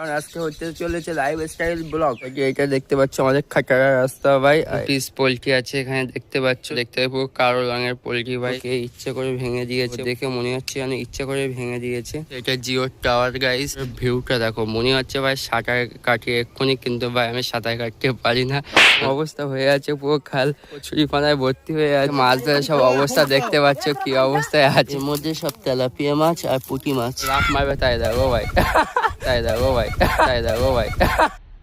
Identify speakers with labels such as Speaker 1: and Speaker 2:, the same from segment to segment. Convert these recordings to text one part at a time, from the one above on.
Speaker 1: কারণ আজকে হচ্ছে চলেছে লাইফ স্টাইল ব্লগ এটা দেখতে পাচ্ছ আমাদের খাটারা রাস্তা ভাই পিস পোল্ট্রি আছে এখানে দেখতে পাচ্ছ। দেখতে কালো রঙের পোল্ট্রি ভাই। কে ইচ্ছে করে ভেঙে দিয়েছে। দেখে মনে হচ্ছে যেন ইচ্ছে করে ভেঙে দিয়েছে। এটা জিও টাওয়ার গাইস ভিউটা দেখো মনে হচ্ছে ভাই সাঁতার কাটিয়ে এক্ষুনি কিন্তু ভাই আমি সাঁতার কাটতে পারি না। অবস্থা হয়ে আছে পুরো খাল ছুরি পানায় ভর্তি হয়ে আছে। মাছ ধরে সব অবস্থা দেখতে পাচ্ছ কি অবস্থায় আছে। মধ্যে সব তেলাপিয়া মাছ আর পুঁটি মাছ। লাফ মারবে তাই দেখো ভাই। তাই দেখো ভাই তাই দেখো ভাই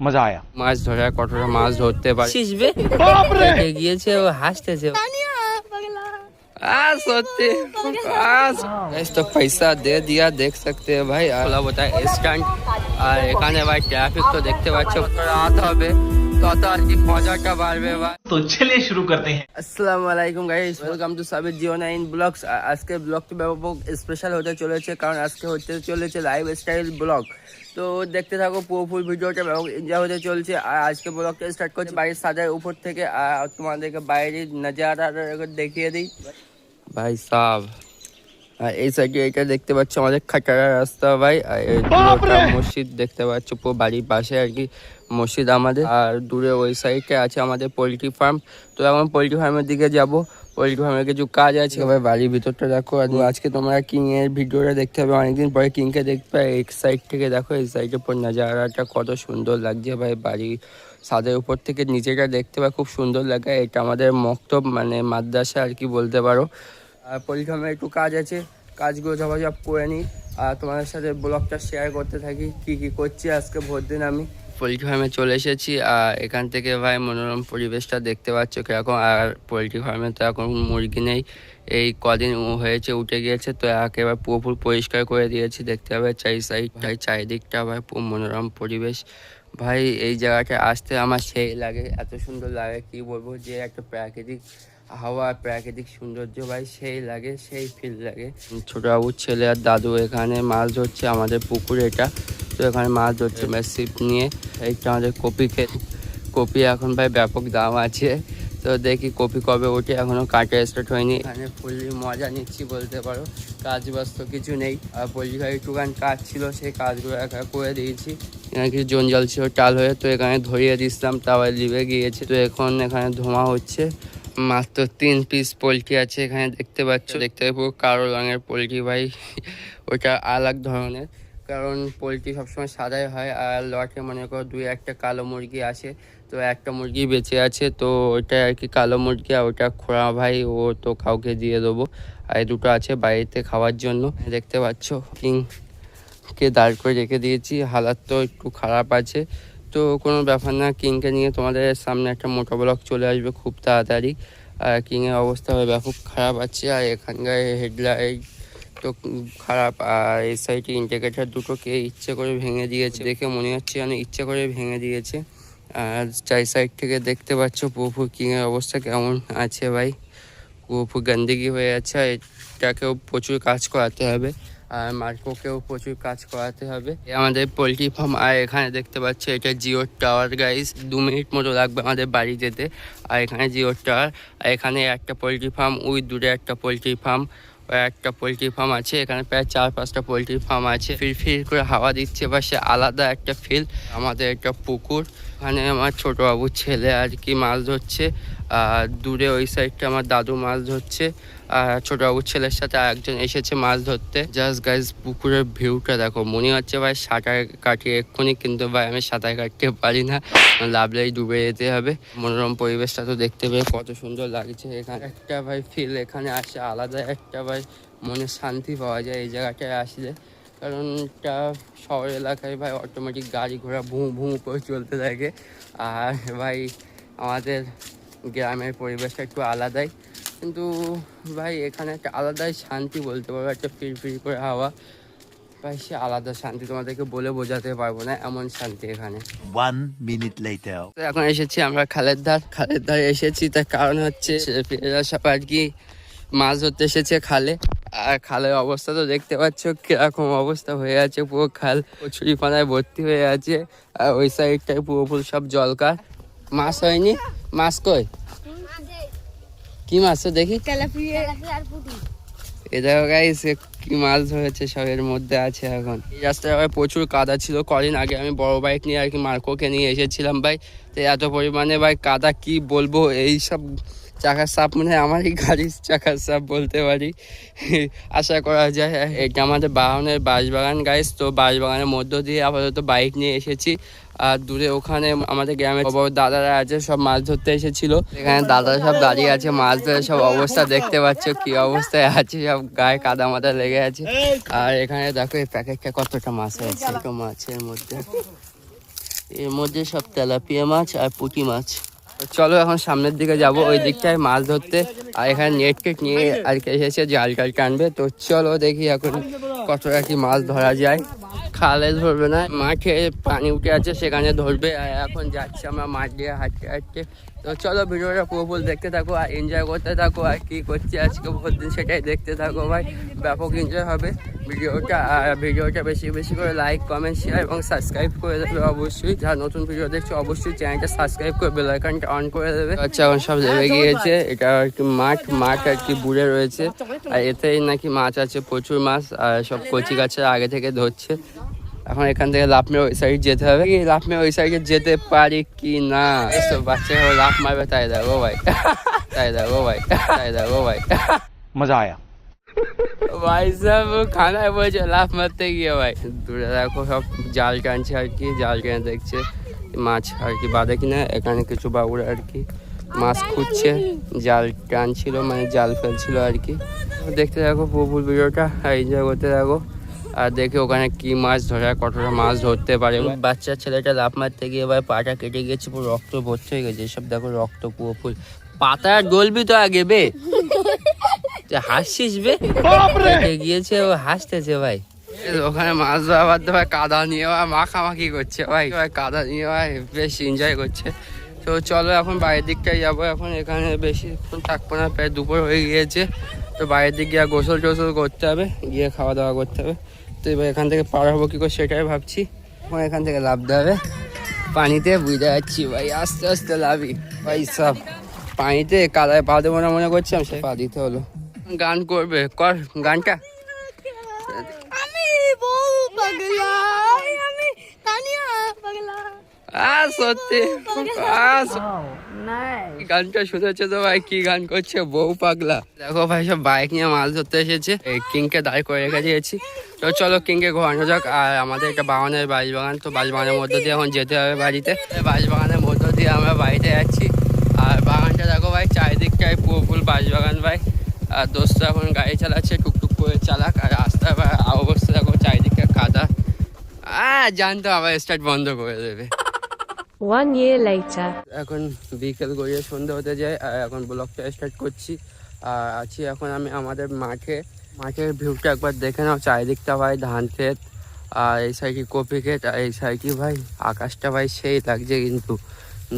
Speaker 2: मजा आया
Speaker 1: মাছ ধরা কতটা মাছ ধরতে পারে শিখবে গিয়েছে ও হাসতেছে आ, सोते गाइस तो पैसा दे दिया देख सकते हैं भाई বলা বোধ স্ট্যান্ড আর এখানে ভাই ট্রাফিক তো দেখতে পাচ্ছ রাত হবে তত আর কি মজাটা বাড়বে ভাই
Speaker 2: तो चलिए शुरू करते हैं
Speaker 1: আসসালামু আলাইকুম guys welcome to Sabir Geo nine blogs আজকে ব্লগটি ব্যাপক স্পেশাল হতে চলেছে কারণ আজকে হতে চলেছে লাইভ স্টাইল ব্লগ তো দেখতে থাকো পুরো ফুল ভিডিওটা ব্যাপক এনজয় হতে চলছে আর আজকে ব্লগটা স্টার্ট করছি বাড়ির সাজার উপর থেকে আর তোমাদেরকে বাইরের নজারা দেখিয়ে দিই ভাই সাব আর এই সাইডে এটা দেখতে পাচ্ছ আমাদের খাটারা রাস্তা ভাই আর এই পুরোটা মসজিদ দেখতে পাচ্ছ পুরো বাড়ির পাশে আর কি মসজিদ আমাদের আর দূরে ওই সাইডে আছে আমাদের পোলট্রি ফার্ম তো এখন পোলট্রি ফার্মের দিকে যাব। পোলট্রি ফার্মের কিছু কাজ আছে। ভাই বাড়ির ভিতরটা দেখো আর আজকে তোমরা কিং এর ভিডিওটা দেখতে হবে। অনেকদিন পরে কিংকে দেখবে এক সাইড থেকে দেখো এই সাইডের পর নাজারাটা কত সুন্দর লাগছে। ভাই বাড়ি ছাদের উপর থেকে নিচেটা দেখতে পাই খুব সুন্দর লাগে। এটা আমাদের মক্তব মানে মাদ্রাসা আর কি বলতে পারো। আর পরিক্রমায় একটু কাজ আছে। কাজগুলো ঝপাঝপ করে নিই আর তোমাদের সাথে ব্লগটা শেয়ার করতে থাকি কি কি করছি আজকে ভোর দিন আমি। পোলট্রি ফার্মে চলে এসেছি, আর এখান থেকে ভাই মনোরম পরিবেশটা দেখতে পাচ্ছ কীরকম, আর পোলট্রি ফার্মে তো এখন মুরগি নেই। এই কদিন হয়েছে, উঠে গিয়েছে, তো একেবারে পুরোপুরি পরিষ্কার করে দিয়েছি, দেখতে হবে চারি সাইড চারিদিকটা ভাই মনোরম পরিবেশ। ভাই এই জায়গাটা আসতে আমার সেই লাগে এত সুন্দর লাগে কি বলব যে একটা প্রাকৃতিক হাওয়া প্রাকৃতিক সৌন্দর্য ভাই সেই লাগে সেই ফিল লাগে। ছোট বাবুর ছেলে আর দাদু এখানে মাছ ধরছে আমাদের পুকুর এটা। তো এখানে মাছ ধরছে ছিপ নিয়ে এইটা আমাদের কপি খেত কপি এখন ভাই ব্যাপক দাম আছে। তো দেখি কপি কবে ওঠে, এখনও কাটা স্টার্ট হয়নি। এখানে ফুললি মজা নিচ্ছি বলতে পারো, কাজ তো কিছু নেই। আর পল্লি ঘাড়ি টুকান কাজ ছিল, সেই কাজগুলো একা করে দিয়েছি। এখানে কিছু জঞ্জাল ছিল টাল হয়ে, তো এখানে ধরিয়ে দিছিলাম তারপর লিভে গিয়েছে। তো এখন এখানে ধোঁয়া হচ্ছে, মাত্র তিন পিস পোলট্রি আছে এখানে দেখতে পাচ্ছ। দেখতে পুরো কালো রঙের পোলট্রি ভাই, ওটা আলাদা ধরনের। কারণ পোলট্রি সবসময় সাদাই হয় আর লটে মনে করো দুই একটা কালো মুরগি আসে, তো একটা মুরগি বেঁচে আছে, তো ওটা আর কি কালো মুরগি আর ওটা খোড়া ভাই, ও তো কাউকে দিয়ে দেবো। আর দুটো আছে বাড়িতে খাওয়ার জন্য, দেখতে পাচ্ছ, কিং কে দাঁড় করে রেখে দিয়েছি, হালাত তো একটু খারাপ আছে। তো কোনো ব্যাপার না, কিংকে নিয়ে তোমাদের সামনে একটা মোটো ব্লক চলে আসবে খুব তাড়াতাড়ি। আর কিংয়ের অবস্থা ব্যাপক খারাপ আছে, আর এখানকার হেডলাইট তো খারাপ, আর এই সাইডে ইন্ডিকেটার দুটোকে ইচ্ছে করে ভেঙে দিয়েছে। দেখে মনে হচ্ছে যেন ইচ্ছে করে ভেঙে দিয়েছে। আর চাই সাইড থেকে দেখতে পাচ্ছ পুরোপুর কিংয়ের অবস্থা কেমন আছে ভাই। পুরোপুর গন্দিগি হয়ে আছে এটাকেও প্রচুর কাজ করাতে হবে, আর মার্কোকেও প্রচুর কাজ করাতে হবে। আমাদের পোলট্রি ফার্ম আর এখানে দেখতে পাচ্ছ এটা জিও টাওয়ার গাইস দু মিনিট মতো লাগবে আমাদের বাড়ি যেতে। আর এখানে জিও টাওয়ার আর এখানে একটা পোলট্রি ফার্ম ওই দূরে একটা পোলট্রি ফার্ম একটা পোলট্রি ফার্ম আছে, এখানে প্রায় চার পাঁচটা পোলট্রি ফার্ম আছে। ফির ফির করে হাওয়া দিচ্ছে বা সে আলাদা একটা ফিল আমাদের একটা পুকুর। ওখানে আমার ছোট বাবুর ছেলে আর কি মাছ ধরছে। আর দূরে ওই সাইডটা আমার দাদু মাছ ধরছে, আর ছোট বাবুর ছেলের সাথে আরেকজন এসেছে মাছ ধরতে। জাস্ট গাইজ পুকুরের ভিউটা দেখো, মনে হচ্ছে ভাই সাঁতার কাটিয়ে এক্ষুনি, কিন্তু ভাই আমি সাঁতার কাটতে পারি না। লাভলেই ডুবে যেতে হবে। মনোরম পরিবেশটা তো দেখতে পেয়ে কত সুন্দর লাগছে এখানে। একটা ভাই ফিল এখানে আসে, আলাদা একটা ভাই মনে শান্তি পাওয়া যায় এই জায়গাটায় আসলে। কারণ এটা শহর এলাকায় ভাই অটোমেটিক গাড়ি ঘোড়া ভুঁ ভুঁ করে চলতে থাকে। আর ভাই আমাদের গ্রামের পরিবেশটা একটু আলাদাই। কিন্তু ভাই এখানে একটা আলাদাই শান্তি বলতে পারব একটা ফিরফির করে হাওয়া। ভাই সে আলাদা শান্তি তোমাদেরকে বলে বোঝাতে পারব না এমন শান্তি এখানে।
Speaker 3: Minute later.
Speaker 1: তো এখন এসেছি আমরা খালের ধার খালের ধারে এসেছি তার কারণ হচ্ছে ছেলেপিলেরা সব আর কি মাছ ধরতে এসেছে খালে। আর খালের অবস্থা তো দেখতে পাচ্ছ কীরকম অবস্থা হয়ে আছে পুরো খাল। কচুরি পানায় ভর্তি হয়ে আছে আর ওই সাইডটায় পুরোপুরি সব জলকার। মাছ হয়নি? মাছ কই? কি মাছ তো দেখি? এ দেখো গাইস কি মাছ ধরেছে সব এর মধ্যে আছে এখন। এই রাস্তায় প্রচুর কাদা ছিল। কদিন আগে আমি বড় বাইক নিয়ে আর কি মার্কোকে নিয়ে এসেছিলাম ভাই। তো এত পরিমাণে ভাই কাদা কি বলব? এই সব চাকার সাপ মানে আমারই গাড়ির চাকার সাপ বলতে পারি। আশা করা যায়, এটা আমাদের বাগানের বাঁশবাগান গাইস তো বাঁশবাগানের মধ্য দিয়ে আপাতত বাইক নিয়ে এসেছি। আর দূরে ওখানে আমাদের গ্রামে দাদারা আছে, সব মাছ ধরতে এসেছিল। এখানে দাদারা সব দাঁড়িয়ে আছে, মাছ ধরে সব অবস্থা দেখতে পাচ্ছ, কি অবস্থায় আছে, সব গায়ে কাদা মাদা লেগে আছে। আর এখানে দেখো, এই প্যাকেটটা কতটা মাছ আছে মাছের মধ্যে। এর মধ্যে সব তেলাপিয়া মাছ আর পুঁটি মাছ। চলো এখন সামনের দিকে যাব, ওই দিকটায় মাছ ধরতে। আর এখানে নেট কেট নিয়ে আর কে এসেছে, জাল টাল টানবে। তো চলো দেখি এখন কতটা কি মাছ ধরা যায়। খালে ধরবে না, মাঠে পানি উঠে আছে, সেখানে ধরবে। আর এখন যাচ্ছে আমরা মাঠ দিয়ে হাঁটতে হাঁটতে। তো চলো ভিডিওটা পুরোপুরি দেখতে থাকো আর এনজয় করতে থাকো আর কি করছি আজকে ভোর দিন সেটাই দেখতে থাকো ভাই। ব্যাপক এনজয় হবে। ভিডিওটা আর ভিডিওটা বেশি বেশি করে লাইক কমেন্ট শেয়ার এবং সাবস্ক্রাইব করে দেবে অবশ্যই। যারা নতুন ভিডিও দেখছ অবশ্যই চ্যানেলটা সাবস্ক্রাইব করে বেল আইকনটা অন করে দেবে। আচ্ছা এখন সব লেগে গিয়েছে। এটা আর কি মাঠ মাঠ আর কি বুড়ে রয়েছে। আর এতেই নাকি মাছ আছে প্রচুর মাছ আর সব কচি গাছের আগে থেকে ধরছে। এখন এখান থেকে লাভ মেয়ে ওই সাইড যেতে হবে কি? লাভ মেয়ে ওই সাইডে যেতে পারি কি না? এসব বাচ্চা লাভ মারবে তাই দেখো ভাই। তাই দেখো ভাই। তাই দেখো ভাই।
Speaker 2: মজা আয়া।
Speaker 1: ভাই সব খানায় বলছে লাফ মারতে গিয়ে ভাই। দূরে দেখো সব জাল টানছে আর কি জাল দেখছে। মাছ আর কি বাঁধে এখানে কিছু বাবুরা আর কি মাছ জাল মানে জাল আর কি। দেখতে ভিডিওটা এনজয় করতে দেখো। আর দেখে ওখানে কি মাছ ধরা আর কতটা মাছ ধরতে পারে। বাচ্চা ছেলেটা লাফ মারতে গিয়ে এবার পাটা কেটে গেছে পুরো রক্ত ভর্তি হয়ে গেছে। এসব দেখো রক্ত পুরো ফুল। পাতা গলবি তো আগে বে। হাসছিস বে? কেটে গিয়েছে ও হাসতেছে ভাই। ওখানে মাছ ধরাবার তো ভাই কাদা নিয়ে ভাই মাখামাখি করছে ভাই। ভাই কাদা নিয়ে ভাই বেশ এনজয় করছে। তো চলো এখন বাইরের দিকটায় যাব। এখন এখানে বেশিক্ষণ থাকব না প্রায় দুপুর হয়ে গিয়েছে। তো বাইরের দিক গিয়ে গোসল টোসল করতে হবে গিয়ে খাওয়া দাওয়া করতে হবে। তো এবার এখান থেকে পার হব কী করে সেটাই ভাবছি। এখন এখান থেকে লাভতে হবে। পানিতে বুঝতে যাচ্ছি ভাই আস্তে আস্তে লাভি ভাই সব পানিতে কাদায় পা দেবো না মনে করছিলাম সে পা দিতে হলো। গান করবে কর গানটা।
Speaker 4: আমি বউ পাগলা। আমি তানিয়া পাগলা।
Speaker 1: আ সত্যি। গানটা শুনেছে তো ভাই? কি গান করছে? বউ পাগলা। দেখো ভাই, সব বাইক নিয়ে মাছ ধরতে এসেছে। কিংকে দাঁড় করে রেখে তো চলো কিংকে ঘোরানো যাক। আর আমাদের একটা বাগানের বাগান। তো বাড়ি বাগানের দিয়ে এখন যেতে হবে বাড়িতে। বাড়ি বাগানের দিয়ে আমরা বাড়িতে যাচ্ছি। আর বাগানটা দেখো ভাই চারিদিকটায় পুরো ফুল ভাই। আর দোস্ত এখন গাড়ি চালাচ্ছে, টুকটুক করে চালাক। আর রাস্তায় ভাই, অবস্থা দেখো চারিদিকে কাদা। আহ, জানতো আবার স্টার্ট বন্ধ করে দেবে।
Speaker 5: One year later.
Speaker 1: এখন বিকেল গড়িয়ে সন্ধ্যা হতে যায়, আর এখন ব্লগটা স্টার্ট করছি। আর আছি এখন আমি আমাদের মাঠে মাঠের ভিউটা একবার দেখে নাও, চারিদিকটা ভাই ধান ক্ষেত, আর এই সাইডে কপি ক্ষেত, আর এই সাইডে ভাই আকাশটা ভাই সেই লাগছে কিন্তু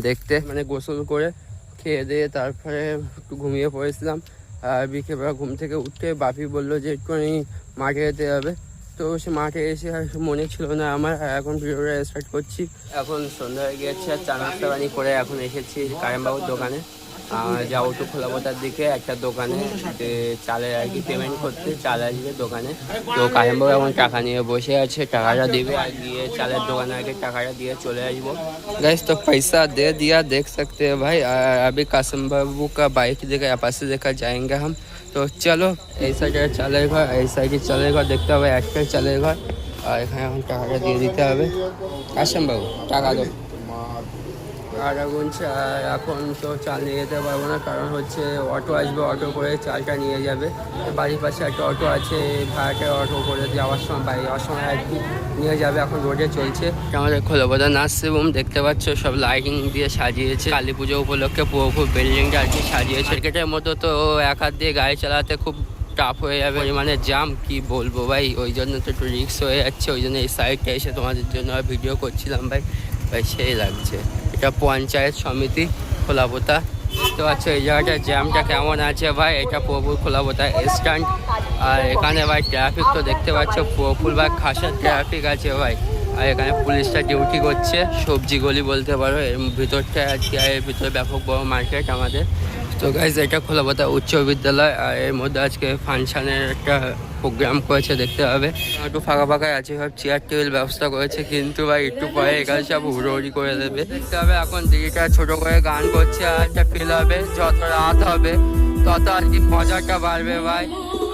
Speaker 1: দেখতে। মানে গোসল করে খেয়ে দিয়ে তারপরে একটু ঘুমিয়ে পড়েছিলাম, আর বিকেলবেলা ঘুম থেকে উঠে বাপি বলল যে একটুখানি মাঠে যেতে হবে। তো সে মাঠে এসে আর মনে ছিল না আমার আর এখন ভিডিওটা স্টার্ট করছি এখন সন্ধ্যা হয়ে গিয়েছে আর চা নাস্তা পানি করে এখন এসেছি কারেমবাবুর দোকানে আর যাবো তো খোলাপতার দিকে একটা দোকানে যে চালের আর কি পেমেন্ট করতে চাল আসবে দোকানে তো কারেমবাবু এখন টাকা নিয়ে বসে আছে টাকাটা দেবে আর গিয়ে চালের দোকানে আগে টাকাটা দিয়ে চলে আসবো गैस तो पैसा दे दिया देख सकते हैं भाई और अभी कासिम बाबू का बाइक देखा पास से देखा जाएंगे हम তো চলো, এই সাইডে চালের ঘর, এই সাইডে চালের ঘর দেখতে হবে, একটাই চালের ঘর। আর এখানে এখন টাকাটা দিয়ে দিতে হবে। আসেন বাবু, টাকা দাও। আর গুনছে, আর এখন তো চাল নিয়ে যেতে পারব না, কারণ হচ্ছে অটো আসবে, অটো করে চালটা নিয়ে যাবে। বাড়ির পাশে একটা অটো আছে, ভাড়াটা অটো করে যাওয়ার সময়, বাড়ি যাওয়ার সময় আর কি নিয়ে যাবে, এখন রোডে চলছে। আমাদের খোলাবোদা নার্সিং দেখতে পাচ্ছ, সব লাইটিং দিয়ে সাজিয়েছে। কালী পুজো উপলক্ষে পুরো পুরো বিল্ডিংটা আর কি সাজিয়েছে। ক্রিকেটের মতো তো এক হাত দিয়ে গাড়ি চালাতে খুব টাফ হয়ে যাবে। মানে জাম কি বলব ভাই? ওই জন্য তো একটু রিক্স হয়ে যাচ্ছে, ওই জন্য এই সাইডটা এসে তোমাদের জন্য ভিডিও করছিলাম ভাই। ভাই সেই লাগছে। এটা পঞ্চায়েত সমিতি খোলাপোতা দেখতে পাচ্ছ এই জায়গাটা জ্যামটা কেমন আছে ভাই? এটা পুরোপুর খোলাপোতা স্ট্যান্ড। আর এখানে ভাই ট্রাফিক তো দেখতে পাচ্ছ পুরোপুর ভাই খাসার ট্রাফিক আছে ভাই। আর এখানে পুলিশটা ডিউটি করছে, সবজি গলি বলতে পারো। এর ভিতরটা আজকে এর ভিতরে ব্যাপক বড় মার্কেট আমাদের। তো গাইজ এটা খোলাপোতা উচ্চ বিদ্যালয়। আর এর মধ্যে আজকে ফাংশনের একটা প্রোগ্রাম করেছে, দেখতে হবে একটু ফাঁকা ফাঁকা আছে সব চেয়ার টেবিল ব্যবস্থা করেছে, কিন্তু ভাই একটু পরে এখানে সব হুড়োহুড়ি করে দেবে। দেখতে হবে এখন দিদিটা ছোট করে গান করছে, আর একটা ফিল হবে, যত রাত হবে, তত আর কি মজাটা বাড়বে ভাই।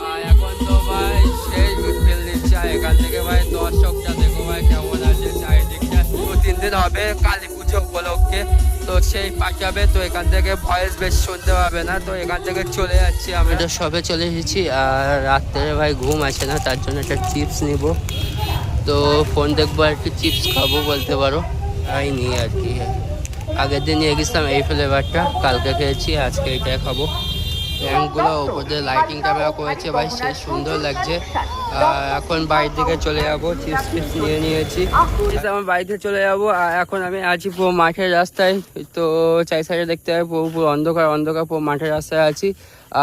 Speaker 1: আর এখন তো ভাই সেই ফিল দিচ্ছে, আর এখান থেকে ভাই দর্শকটা দেখো ভাই কেমন আছে, চারিদিকটা। দু তিন দিন হবে কালী পুজো উপলক্ষে। তো সেই পাঠাবে তো এখান থেকে ভয়েস বেশ শুনতে পাবে না, তো এখান থেকে চলে যাচ্ছি আমি তো সবে চলে এসেছি, আর রাত্রে ভাই ঘুম আছে না, তার জন্য একটা চিপস নিব। তো ফোন দেখব আর কি চিপস খাব বলতে পারো। তাই নিয়ে আর কি। আগের দিন নিয়ে গেছিলাম এই ফ্লেভারটা কালকে খেয়েছি, আজকে এটাই খাব। রঙগুলো ওপরে লাইটিংটা বের করেছে, ভাই, সে সুন্দর লাগছে। এখন বাড়ির দিকে চলে যাব চিপস টিপস নিয়ে নিয়েছি। আমার বাড়িতে চলে যাব, আর এখন আমি আছি পুরো মাঠের রাস্তায়। তো চাই সাইডে দেখতে হবে পুরো পুরো অন্ধকার অন্ধকার, পুরো মাঠের রাস্তায় আছি।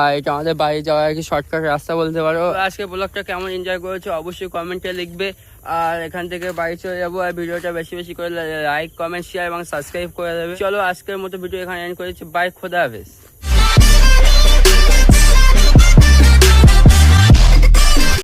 Speaker 1: আর এটা আমাদের বাড়ি যাওয়ার আর কি শর্টকাট রাস্তা বলতে পারো। আজকে ব্লগটা কেমন এনজয় করেছ, অবশ্যই কমেন্টে লিখবে। আর এখান থেকে বাড়ি চলে যাব, আর ভিডিওটা বেশি বেশি করে লাইক কমেন্ট শেয়ার এবং সাবস্ক্রাইব করে দেবে। চলো আজকের মতো ভিডিও এখানে এন্ড করেছি। বাই খোদা হাফেজ।